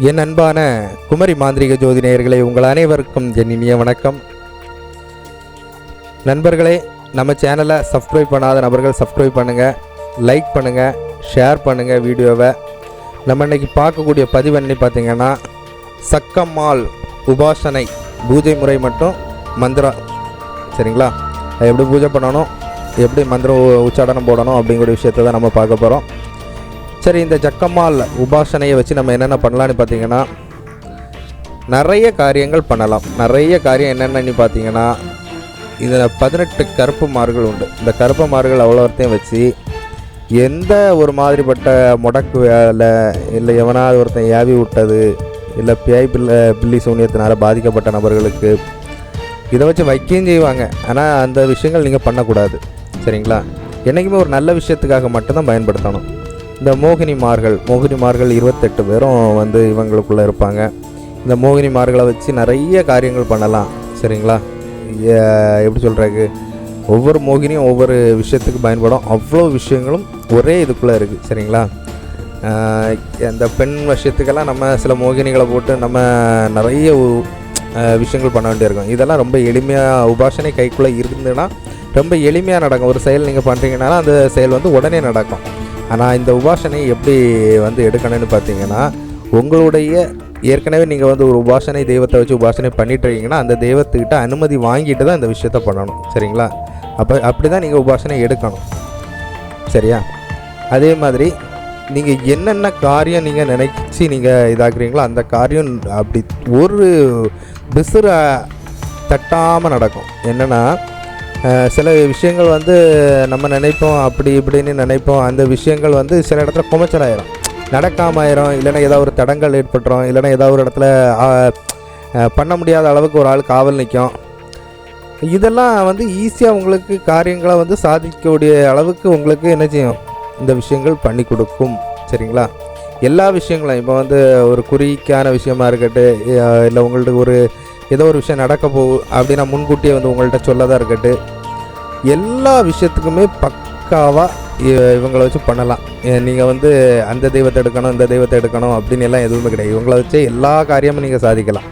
என் அன்பான குமரி மாந்திரிக ஜோதி நேயர்களே உங்கள் அனைவருக்கும் என் இனிய வணக்கம். நண்பர்களே நம்ம சேனலை சப்ஸ்கிரைப் பண்ணாத நபர்கள் சப்ஸ்கிரைப் பண்ணுங்கள் லைக் பண்ணுங்கள் ஷேர் பண்ணுங்கள் வீடியோவை. நம்ம இன்னைக்கு பார்க்கக்கூடிய பதிவு என்ன பார்த்தீங்கன்னா சக்கம்மாள் உபாசனை பூஜை முறை மட்டும் மந்திரம் சரிங்களா? எப்படி பூஜை பண்ணணும் எப்படி மந்திரம் உச்சாடனம் போடணும் அப்படிங்கிற விஷயத்தை தான் நம்ம பார்க்க போகிறோம் சரி இந்த ஜக்கம்மாள் உபாசனையை வச்சு நம்ம என்னென்ன பண்ணலான்னு பார்த்தீங்கன்னா நிறைய காரியங்கள் பண்ணலாம். நிறைய காரியம் என்னென்னு பார்த்தீங்கன்னா இதில் பதினெட்டு கருப்பு மார்கள் உண்டு. இந்த கருப்பு மார்கள் அவ்வளோத்தையும் வச்சு எந்த ஒரு மாதிரிப்பட்ட முடக்கு வேலை இல்லை எவனாவது ஒருத்தன் ஏவி விட்டது இல்லை பேய் பிள்ளை பில்லி சூனியத்தினால் பாதிக்கப்பட்ட நபர்களுக்கு இதை வச்சு வைக்கவும் செய்வாங்க. ஆனால் அந்த விஷயங்கள் நீங்கள் பண்ணக்கூடாது. சரிங்களா? என்றைக்குமே ஒரு நல்ல விஷயத்துக்காக மட்டும்தான் பயன்படுத்தணும். இந்த மோகினிமார்கள் மோகினிமார்கள் இருபத்தெட்டு பேரும் வந்து இவங்களுக்குள்ளே இருப்பாங்க. இந்த மோகினிமார்களை வச்சு நிறைய காரியங்கள் பண்ணலாம் சரிங்களா? எப்படி சொல்கிறதுக்கு ஒவ்வொரு மோகினியும் ஒவ்வொரு விஷயத்துக்கு பயன்படும். அவ்வளோ விஷயங்களும் ஒரே இதுக்குள்ளே இருக்குது சரிங்களா? அந்த பெண் விஷயத்துக்கெல்லாம் நம்ம சில மோகினிகளை போட்டு நம்ம நிறைய உ- விஷயங்கள் பண்ண வேண்டியிருக்கும் இதெல்லாம் ரொம்ப எளிமையாக உபாசனை கைக்குள்ளே இருந்துன்னா ரொம்ப எளிமையாக நடக்கும். ஒரு செயல் நீங்கள் பண்ணுறீங்கனாலும் அந்த செயல் வந்து உடனே நடக்கும். ஆனால் இந்த உபாசனை எப்படி வந்து எடுக்கணும்னு பார்த்தீங்கன்னா உங்களுடைய ஏற்கனவே நீங்கள் வந்து ஒரு உபாசனை தெய்வத்தை வச்சு உபாசனை பண்ணிட்டு இருக்கீங்கன்னா அந்த தெய்வத்துக்கிட்ட அனுமதி வாங்கிட்டு தான் இந்த விஷயத்த பண்ணணும். சரிங்களா? அப்போ அப்படி தான் நீங்கள் உபாசனை எடுக்கணும். சரியா? அதே மாதிரி நீங்கள் என்னென்ன காரியம் நீங்கள் நினைச்சி நீங்கள் இதாக்குறீங்களோ அந்த காரியம் அப்படி ஒரு பிசுற தட்டாமல் நடக்கும். என்னென்னா சில விஷயங்கள் வந்து நம்ம நினைப்போம் அப்படி இப்படின்னு நினைப்போம். அந்த விஷயங்கள் வந்து சில இடத்துல குமைச்சலாயிரும் நடக்காம ஆயிரும். இல்லைன்னா ஏதாவது ஒரு தடங்கள் ஏற்பட்டுரும். இல்லைன்னா ஏதாவது ஒரு இடத்துல பண்ண முடியாத அளவுக்கு ஒரு ஆள் காவல் நிற்கும். இதெல்லாம் வந்து ஈஸியாக உங்களுக்கு காரியங்களை வந்து சாதிக்கக்கூடிய அளவுக்கு உங்களுக்கு என்ன செய்யும்? இந்த விஷயங்கள் பண்ணி கொடுக்கும். சரிங்களா? எல்லா விஷயங்களும் இப்போ வந்து ஒரு குறிக்கான விஷயமா இருக்கட்டும் இல்லை உங்கள்ட்ட ஒரு ஏதோ ஒரு விஷயம் நடக்க போகுது அப்படின்னா முன்கூட்டியே வந்து உங்கள்கிட்ட சொல்லதாக இருக்கட்டும் எல்லா விஷயத்துக்குமே பக்காவாக இவங்களை வச்சு பண்ணலாம். நீங்கள் வந்து அந்த தெய்வத்தை எடுக்கணும் இந்த தெய்வத்தை எடுக்கணும் அப்படின்னு எல்லாம் எதுவுமே கிடையாது. இவங்களை வச்சு எல்லா காரியமும் நீங்கள் சாதிக்கலாம்.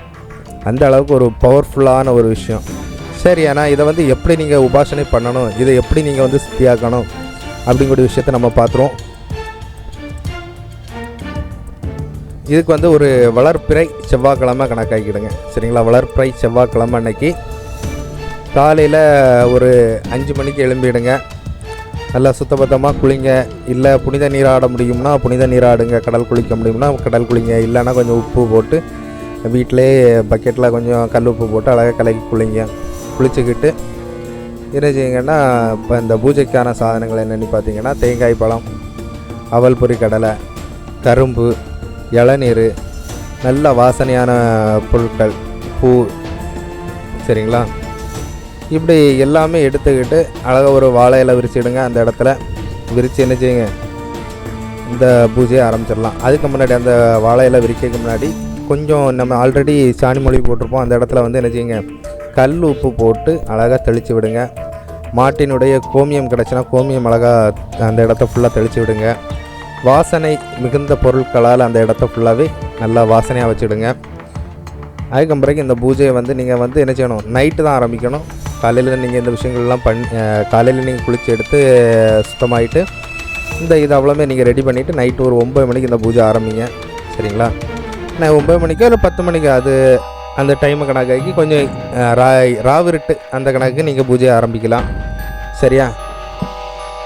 அந்த அளவுக்கு ஒரு பவர்ஃபுல்லான ஒரு விஷயம். சரி ஆனால் இதை வந்து எப்படி நீங்கள் உபாசனை பண்ணணும் இதை எப்படி நீங்கள் வந்து சித்தியாக்கணும் அப்படிங்கிற விஷயத்தை நம்ம பார்த்துருவோம். இதுக்கு வந்து ஒரு வளர்ப்பிறை செவ்வாய்க்கிழமை கணக்காக்கிடுங்க. சரிங்களா? வளர்ப்பிறை செவ்வாய்க்கிழமை அன்னைக்கு காலையில் ஒரு அஞ்சு மணிக்கு எழும்பிடுங்க. நல்லா சுத்தபத்தமாக குளிங்க. இல்லை புனித நீராட முடியும்னா புனித நீராடுங்க கடல் குளிக்க முடியும்னா கடல் குளிங்க. இல்லைன்னா கொஞ்சம் உப்பு போட்டு வீட்டிலே பக்கெட்டில் கொஞ்சம் கல் உப்பு போட்டு அழகாக கலக்கி குளிங்க. குளிச்சுக்கிட்டு என்ன செய்யுங்கன்னா இப்போ இந்த பூஜைக்கான சாதனங்கள் என்னென்னு பார்த்தீங்கன்னா தேங்காய் பழம் அவல் பொறி கடலை கரும்பு இளநீர் நல்ல வாசனையான பொருட்கள் பூ. சரிங்களா? இப்படி எல்லாமே எடுத்துக்கிட்டு அழகாக ஒரு வாழை இலை விரிச்சிடுங்க அந்த இடத்துல. விரித்து என்ன செய்யுங்க? இந்த பூஜையை ஆரம்பிச்சிடலாம். அதுக்கு முன்னாடி அந்த வாழை இலை விரிக்கிறதுக்கு முன்னாடி கொஞ்சம் நம்ம ஆல்ரெடி சாணி மொழி போட்டிருப்போம். அந்த இடத்துல வந்து என்ன செய்யுங்க? கல் உப்பு போட்டு அழகாக தெளித்து விடுங்க. மாட்டினுடைய கோமியம் கிடச்சுன்னா கோமியம் அழகாக அந்த இடத்த ஃபுல்லாக தெளித்து விடுங்க. வாசனை மிகுந்த பொருட்களால் அந்த இடத்த ஃபுல்லாகவே நல்லா வாசனையாக வச்சுடுங்க. அதுக்கு பிறகு இந்த பூஜையை வந்து நீங்கள் வந்து என்ன செய்யணும்? நைட்டு தான் ஆரம்பிக்கணும். காலையில் நீங்கள் இந்த விஷயங்கள்லாம் பண்ணி காலையில் நீங்கள் குளித்து எடுத்து சுத்தமாயிட்டு இந்த இது அவ்வளோமே நீங்கள் ரெடி பண்ணிவிட்டு நைட்டு ஒரு ஒம்பது மணிக்கு இந்த பூஜை ஆரம்பிங்க. சரிங்களா? நான் ஒம்பது மணிக்கோ இல்லை பத்து மணிக்கோ அது அந்த டைமை கணக்காக்கி கொஞ்சம் ரா ராவிருட்டு அந்த கணக்கு நீங்கள் பூஜையை ஆரம்பிக்கலாம். சரியா?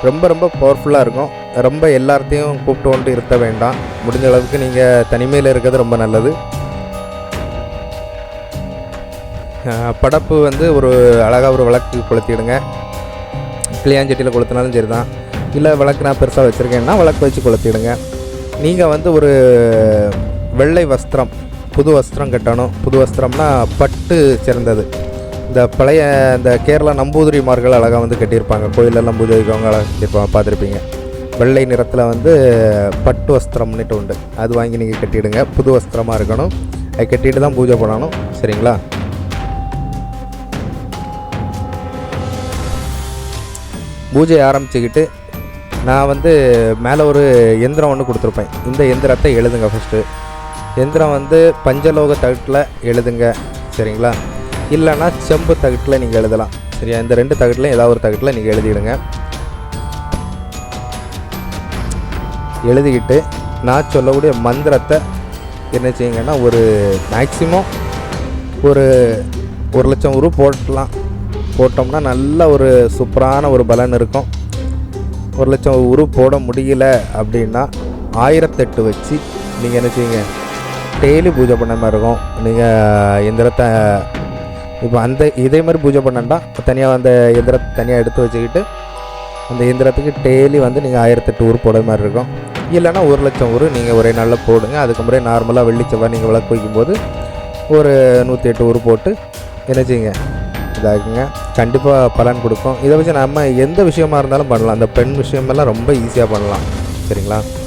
ரொம்ப ரொம்ப பவர்ஃபுல்லாக இருக்கும். ரொம்ப எல்லார்த்தையும் கூப்பிட்டு வந்துட்டு இருக்க வேண்டாம். முடிஞ்ச அளவுக்கு நீங்கள் தனிமையில் இருக்கிறது ரொம்ப நல்லது. படப்பு வந்து ஒரு அழகாக ஒரு விளக்கு கொளுத்திடுங்க. கிளியாஞ்சட்டியில் கொளுத்தினாலும் சரி தான் இல்லை விளக்கு நான் பெருசாக வச்சுருக்கேன்னா விளக்கு வச்சு கொளுத்திடுங்க. நீங்கள் வந்து ஒரு வெள்ளை வஸ்திரம் புது வஸ்திரம் கட்டணும். புது வஸ்திரம்னா பட்டு சேர்ந்தது இந்த பழைய இந்த கேரளா நம்பூதிரிமார்கள் அழகாக வந்து கட்டியிருப்பாங்க. கோயிலெல்லாம் பூஜை வைக்கவங்க அழகாக கட்டியிருப்பாங்க பார்த்துருப்பீங்க. வெள்ளை நிறத்தில் வந்து பட்டு வஸ்திரம்னுட்டு உண்டு. அது வாங்கி நீங்கள் கட்டிவிடுங்க புது வஸ்திரமாக இருக்கணும். அது கட்டிட்டு தான் பூஜை பண்ணணும். சரிங்களா? பூஜை ஆரம்பிச்சுக்கிட்டு நான் வந்து மேலே ஒரு எந்திரம் ஒன்று கொடுத்துருப்பேன். இந்த எந்திரத்தை எழுதுங்க ஃபஸ்ட்டு எந்திரம் வந்து பஞ்சலோக தகட்டில் எழுதுங்க. சரிங்களா? இல்லைன்னா செம்பு தகட்டில் நீங்கள் எழுதலாம். சரியா? இந்த ரெண்டு தகட்டில் ஏதாவது ஒரு தகட்டில் நீங்கள் எழுதிடுங்க. எழுதிக்கிட்டு நான் சொல்லக்கூடிய மந்திரத்தை என்ன செய்யுங்கன்னா ஒரு மேக்ஸிமம் ஒரு ஒரு லட்சம் ரூபா போட்டலாம் போட்டோம்னா நல்ல ஒரு சூப்பரான ஒரு பலன் இருக்கும். ஒரு லட்சம் உரு போட முடியல அப்படின்னா ஆயிரத்தெட்டு வச்சு நீங்கள் என்ன செய்யுங்க டெய்லி பூஜை பண்ண மாதிரி இருக்கும். நீங்கள் எந்திரத்தை இப்போ அந்த இதே மாதிரி பூஜை பண்ணண்டா தனியாக அந்த எந்திரத்தை தனியாக எடுத்து வச்சுக்கிட்டு அந்த எந்திரத்துக்கு டெய்லி வந்து நீங்கள் ஆயிரத்தெட்டு ஊர் போடுற மாதிரி இருக்கும். இல்லைன்னா ஒரு லட்சம் ஊர் நீங்கள் ஒரே நாளில் போடுங்க. அதுக்கப்புறம் நார்மலாக வெள்ளி செவ்வாய் நீங்கள் விளக்கு வைக்கும்போது ஒரு நூற்றி எட்டு ஊர் போட்டு என்ன செய்யுங்க? இதாகுங்க கண்டிப்பாக பலன் கொடுக்கும். இதை வச்சு நம்ம எந்த விஷயமா இருந்தாலும் பண்ணலாம். அந்த பெண் விஷயமெல்லாம் ரொம்ப ஈஸியாக பண்ணலாம். சரிங்களா?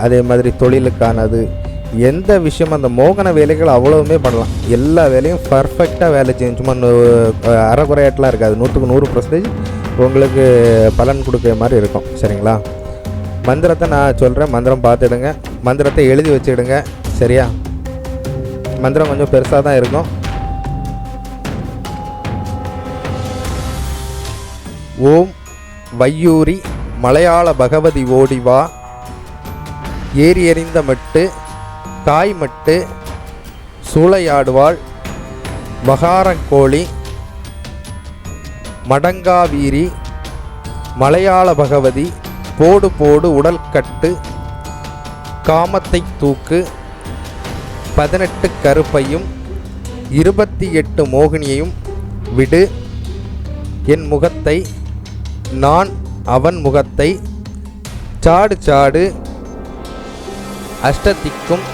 அதே மாதிரி தொழிலுக்கானது. எந்த விஷயம் அந்த மோகன வேலைகள் அவ்வளவுமே பண்ணலாம். எல்லா வேலையும் பர்ஃபெக்டாக வேலை செய்யும். சும்மா நூ- அறகுறையாட்டெலாம் இருக்காது. நூற்றுக்கு நூறு பர்சன்டேஜ் உங்களுக்கு பலன் கொடுக்குற மாதிரி இருக்கும். சரிங்களா? மந்திரத்தை நான் சொல்கிறேன் மந்திரம் பார்த்துடுங்க. மந்திரத்தை எழுதி வச்சுடுங்க. சரியா? மந்திரம் கொஞ்சம் பெருசாக தான் இருக்கும். ஓம் வையூரி மலையாள பகவதி ஓடிவா ஏறி எறிந்த மட்டு காய் மட்டு சூளையாடுவாள் மகாரங்கோழி மடங்காவீரி மலையாள பகவதி போடு போடு உடல் கட்டு காமத்தை தூக்கு பதினெட்டு கருப்பையும் இருபத்தி எட்டு மோகினியையும் விடு. என் முகத்தை நான் அவன் முகத்தை சாடு சாடு அஷ்டதிக்கும்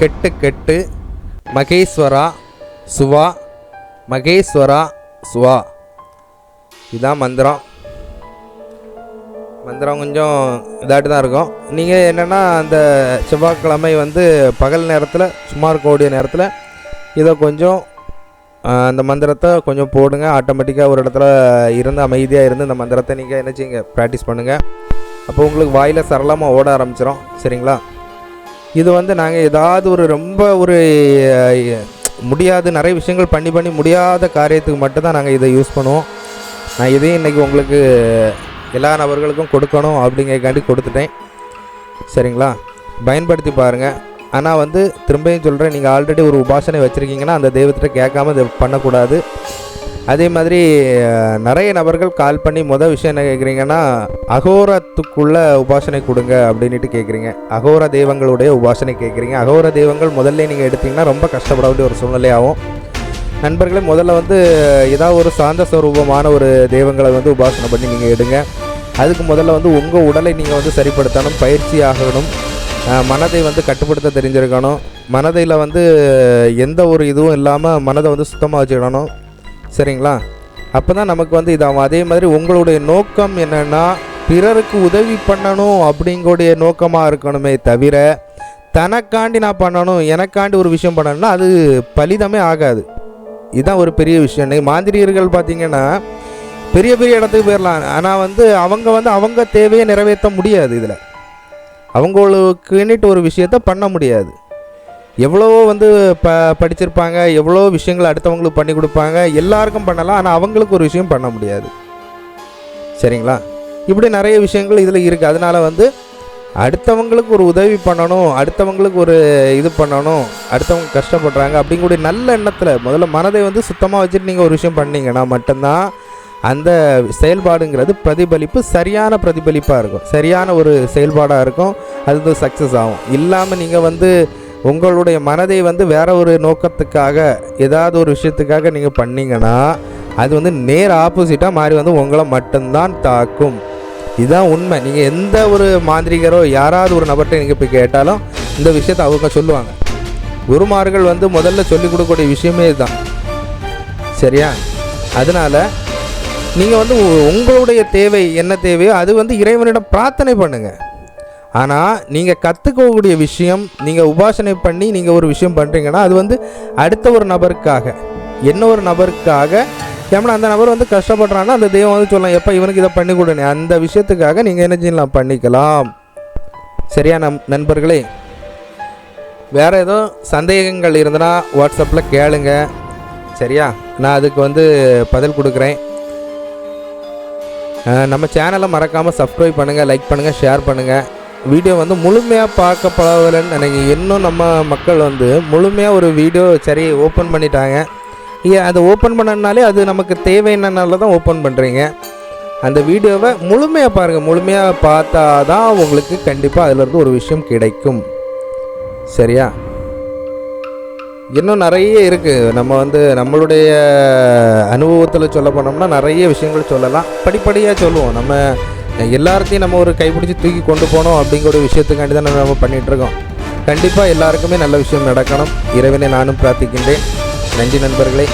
கெட்டு கெட்டு மகேஸ்வரா சுவா மகேஸ்வரா சுவா. இதான் மந்திரம். மந்திரம் கொஞ்சம் இதாட்டு தான் இருக்கும். நீங்கள் என்னென்னா அந்த செவ்வாய்க்கிழமை வந்து பகல் நேரத்தில் சும்மா கோடிய நேரத்தில் இதை கொஞ்சம் அந்த மந்திரத்தை கொஞ்சம் போடுங்க. ஆட்டோமேட்டிக்காக ஒரு இடத்துல இருந்து அமைதியாக இருந்து இந்த மந்திரத்தை நீங்கள் என்ன செய்யுங்க? ப்ராக்டிஸ் பண்ணுங்கள் அப்போ உங்களுக்கு வாயில் சரளமாக ஓட ஆரம்பிச்சிடும் சரிங்களா? இது வந்து நாங்கள் ஏதாவது ஒரு ரொம்ப ஒரு முடியாது நிறைய விஷயங்கள் பண்ணி பண்ணி முடியாத காரியத்துக்கு மட்டும்தான் நாங்கள் இதை யூஸ் பண்ணுவோம். நான் இதையும் இன்றைக்கி உங்களுக்கு எல்லா நபர்களுக்கும் கொடுக்கணும் அப்படிங்கிறக்காண்டி கொடுத்துட்டேன். சரிங்களா? பயன்படுத்தி பாருங்கள் ஆனால் வந்து திரும்பியும் சொல்கிறேன் நீங்கள் ஆல்ரெடி ஒரு உபாசனை வச்சுருக்கீங்கன்னா அந்த தெய்வத்திட்ட கேட்காம இதை பண்ணக்கூடாது. அதே மாதிரி நிறைய நபர்கள் கால் பண்ணி மொதல் விஷயம் என்ன கேட்குறீங்கன்னா அகோரத்துக்குள்ள உபாசனை கொடுங்க அப்படின்ட்டு கேட்குறீங்க. அகோர தெய்வங்களுடைய உபாசனை கேட்குறீங்க. அகோர தெய்வங்கள் முதல்ல நீங்கள் எடுத்தீங்கன்னா ரொம்ப கஷ்டப்பட வேண்டிய ஒரு சூழ்நிலையாகும் நண்பர்களே முதல்ல வந்து ஏதாவது ஒரு சாந்த ஸ்வரூபமான ஒரு தெய்வங்களை வந்து உபாசனை பண்ணி நீங்கள் எடுங்க. அதுக்கு முதல்ல வந்து உங்கள் உடலை நீங்கள் வந்து சரிப்படுத்தணும் பயிற்சி ஆகணும். மனதை வந்து கட்டுப்படுத்த தெரிஞ்சிருக்கணும். மனதில் வந்து எந்த ஒரு இதுவும் இல்லாமல் மனதை வந்து சுத்தமாக வச்சுக்கணும். சரிங்களா? அப்போ தான் நமக்கு வந்து இதாகும். அதே மாதிரி உங்களுடைய நோக்கம் என்னென்னா பிறருக்கு உதவி பண்ணணும் அப்படிங்கக்கூடிய நோக்கமாக இருக்கணுமே தவிர தனக்காண்டி நான் பண்ணணும் எனக்காண்டி ஒரு விஷயம் பண்ணணும்னா அது பலிதமே ஆகாது. இதுதான் ஒரு பெரிய விஷயம். இன்னைக்கு மாந்திரியர்கள் பார்த்திங்கன்னா பெரிய பெரிய இடத்துக்கு போயிடலாம் ஆனால் வந்து அவங்க வந்து அவங்க தேவையை நிறைவேற்ற முடியாது இதில். அவங்களுக்குன்னுட்டு ஒரு விஷயத்த பண்ண முடியாது. எவ்வளவோ வந்து ப படிச்சிருப்பாங்க எவ்வளோ விஷயங்கள் அடுத்தவங்களுக்கு பண்ணி கொடுப்பாங்க எல்லாருக்கும் பண்ணலாம் ஆனால் அவங்களுக்கு ஒரு விஷயம் பண்ண முடியாது. சரிங்களா? இப்படி நிறைய விஷயங்கள் இதில் இருக்குது அதனால் வந்து அடுத்தவங்களுக்கு ஒரு உதவி பண்ணணும் அடுத்தவங்களுக்கு ஒரு இது பண்ணணும் அடுத்தவங்க கஷ்டப்படுறாங்க அப்படிங்கக்கூடிய நல்ல எண்ணத்தில் முதல்ல மனதை வந்து சுத்தமாக வச்சுட்டு நீங்கள் ஒரு விஷயம் பண்ணீங்கன்னா மட்டும்தான் அந்த செயல்பாடுங்கிறது பிரதிபலிப்பு சரியான பிரதிபலிப்பாக இருக்கும். சரியான ஒரு செயல்பாடாக இருக்கும். அது வந்து சக்ஸஸ் ஆகும். இல்லாமல் நீங்கள் வந்து உங்களுடைய மனதை வந்து வேற ஒரு நோக்கத்துக்காக ஏதாவது ஒரு விஷயத்துக்காக நீங்கள் பண்ணீங்கன்னா அது வந்து நேர் ஆப்போசிட்டாக மாறி வந்து உங்களை மட்டும்தான் தாக்கும். இதுதான் உண்மை. நீங்கள் எந்த ஒரு மாந்திரிகரோ யாராவது ஒரு நபர்கிட்ட நீங்கள் போய் கேட்டாலும் இந்த விஷயத்தை அவங்க சொல்லுவாங்க. குருமார்கள் வந்து முதல்ல சொல்லிக் கொடுக்கக்கூடிய விஷயமே இதுதான். சரியா? அதனால நீங்கள் வந்து உ- உங்களுடைய தேவை என்ன தேவையோ அது வந்து இறைவனிடம் பிரார்த்தனை பண்ணுங்கள் ஆனால் நீங்கள் கற்றுக்கக்கூடிய விஷயம் நீங்கள் உபாசனை பண்ணி நீங்கள் ஒரு விஷயம் பண்ணுறீங்கன்னா அது வந்து அடுத்த ஒரு நபருக்காக என்ன ஒரு நபருக்காக ஏன்னா அந்த நபர் வந்து கஷ்டப்படுறான்னா அந்த தெய்வம் வந்து சொல்லலாம் எப்போ இவனுக்கு இதை பண்ணி கொடுனே அந்த விஷயத்துக்காக நீங்கள் என்ன செய்யலாம்? பண்ணிக்கலாம். சரியா நம் நண்பர்களே? வேறு எதுவும் சந்தேகங்கள் இருந்தனா வாட்ஸ்அப்பில் கேளுங்க. சரியா? நான் அதுக்கு வந்து பதில் கொடுக்குறேன். நம்ம சேனலை மறக்காமல் சப்ஸ்கிரைப் பண்ணுங்கள் லைக் பண்ணுங்கள் ஷேர் பண்ணுங்கள் வீடியோ வந்து முழுமையாக பார்க்க பழகலைன்னு நினைக்க இன்னும் நம்ம மக்கள் வந்து முழுமையாக ஒரு வீடியோ சரி ஓப்பன் பண்ணிட்டாங்க. ஏன் அதை ஓப்பன் பண்ணனாலே அது நமக்கு தேவைன்னனால தான் ஓப்பன் பண்ணுறீங்க அந்த வீடியோவை முழுமையாக பாருங்கள் முழுமையாக பார்த்தா தான் உங்களுக்கு கண்டிப்பாக அதிலிருந்து ஒரு விஷயம் கிடைக்கும். சரியா? இன்னும் நிறைய இருக்குது நம்ம வந்து நம்மளுடைய அனுபவத்தில் சொல்ல போனோம்னா நிறைய விஷயங்கள் சொல்லலாம். படிப்படியாக சொல்லுவோம். நம்ம எல்லாத்தையும் நம்ம ஒரு கைப்பிடிச்சி தூக்கி கொண்டு போனோம் அப்படிங்கிற ஒரு விஷயத்துக்காண்டி தான் நம்ம பண்ணிகிட்ருக்கோம் கண்டிப்பாக எல்லாருக்குமே நல்ல விஷயம் நடக்கணும். இறைவனை நானும் பிரார்த்திக்கின்றேன். நன்றி நண்பர்களே.